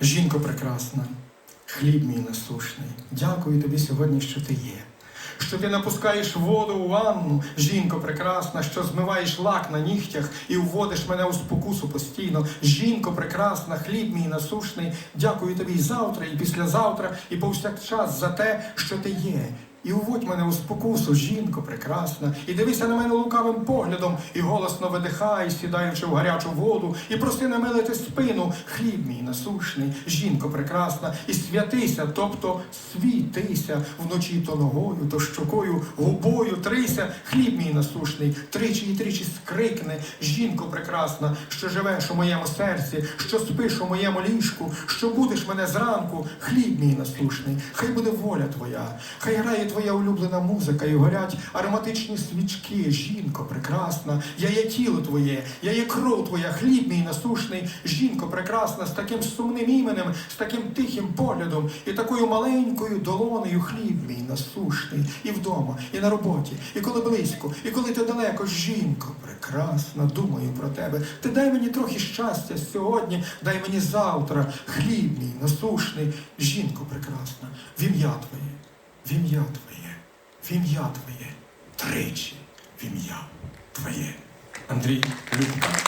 Жінко прекрасна, хліб мій насушний, дякую тобі сьогодні, що ти є. Що ти напускаєш воду у ванну, жінко прекрасна, що змиваєш лак на нігтях і вводиш мене у спокусу постійно. Жінко прекрасна, хліб мій насушний, дякую тобі і завтра, і післязавтра, і повсякчас за те, що ти є. І уводь мене у спокусу, жінко прекрасна, і дивися на мене лукавим поглядом, і голосно видихай, сідаючи в гарячу воду, і проси намилити спину, хліб мій насушний, жінко прекрасна, і святися, тобто світися вночі то ногою, то щокою, губою, трися, хліб мій насушний, тричі і тричі скрикне, жінко прекрасна, що живеш у моєму серці, що спиш у моєму ліжку, що будеш мене зранку, хліб мій насушний, хай буде воля твоя, хай грає твоя улюблена музика, і горять ароматичні свічки, жінко прекрасна, я є тіло твоє, я є кров твоя, хліб мій насушний, жінко прекрасна, з таким сумним іменем, з таким тихим поглядом, і такою маленькою долонею хліб мій насушний, і вдома, і на роботі, і коли близько, і коли ти далеко, жінко прекрасна, думаю про тебе. Ти дай мені трохи щастя сьогодні, дай мені завтра, хліб мій насушний, жінко прекрасна, в ім'я твоє. В ім'я Твоє, в ім'я Твоє, тричі, в ім'я Твоє. Андрій Любка.